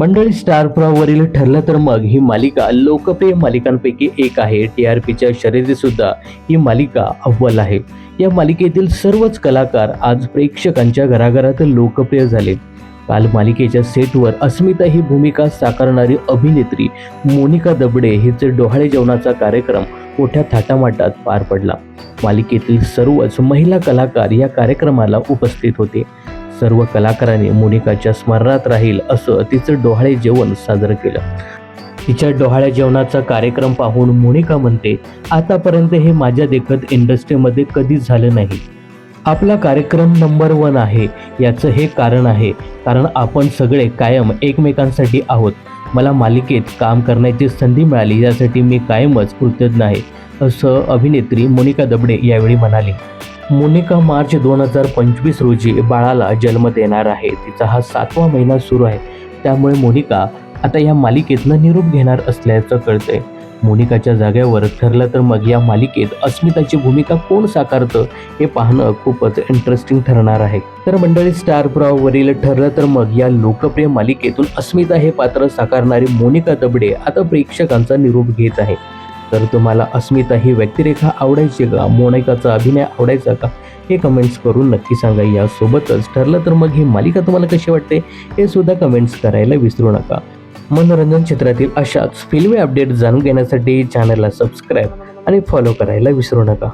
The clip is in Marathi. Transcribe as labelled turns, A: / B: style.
A: मंडळी स्टार प्रवाहवरील ठरलं तर मग ही मालिका लोकप्रिय मालिकांपैकी एक आहे. टी आर पीच्या शर्यतीत सुद्धा ही मालिका अव्वल आहे. या मालिकेतील सर्वच कलाकार आज प्रेक्षकांच्या घराघरात लोकप्रिय झाले. काल मालिकेच्या सेटवर अस्मिता ही भूमिका साकारणारी अभिनेत्री मोनिका दबडे हिचे डोहाळे जेवणाचा कार्यक्रम मोठ्या थाटामाटात पार पडला. मालिकेतील सर्वच महिला कलाकार या कार्यक्रमाला उपस्थित होते. सर्व कलाकारांनी मोनिकाच्या स्मरणात राहील असं तिचं डोहाळे जेवण साजरं केलं. तिच्या डोहाळ्या जेवणाचा कार्यक्रम पाहून मोनिका म्हणते आतापर्यंत हे माझ्या देखत इंडस्ट्रीमध्ये कधीच झालं नाही. आपला कार्यक्रम नंबर वन आहे याचं हे कारण आहे कारण आपण सगळे कायम एकमेकांसाठी आहोत. मला मालिकेत काम करण्याची संधी मिळाली यासाठी मी कायमच कृतज्ञ आहे असं अभिनेत्री मोनिका दबडे यावेळी म्हणाली. मोनिका मार्च दोन हजार पंचवीस रोजी बाळाला जन्म देणार आहे. तिचा हा सातवा महिना सुरू आहे. त्यामुळे मोनिका आता या मालिकेतनं निरोप घेणार असल्याचं कळतंय. मोनिकाच्या जागेवर ठरलं तर मग या मालिकेत अस्मिताची भूमिका कोण साकारतं हे पाहणं खूपच इंटरेस्टिंग ठरणार आहे. तर मंडळी स्टार वरील ठरलं तर मग या लोकप्रिय मालिकेतून अस्मिता हे पात्र साकारणारी मोनिका दबडे आता प्रेक्षकांचा निरोप घेत आहे. तर तुम्हाला अस्मिता ही व्यक्तिरेखा आवडायची का? मोनिकाचा अभिनय आवडायचा का? हे कमेंट्स करून नक्की सांगा. यासोबतच ठरलं तर मग ही मालिका तुम्हाला कशी वाटते? हे सुद्धा कमेंट्स करायला विसरू नका. मनोरंजन क्षेत्रातील अशाच फिल्मी अपडेट जाणून घेण्यासाठी चॅनलला सबस्क्राईब आणि फॉलो करायला विसरू नका.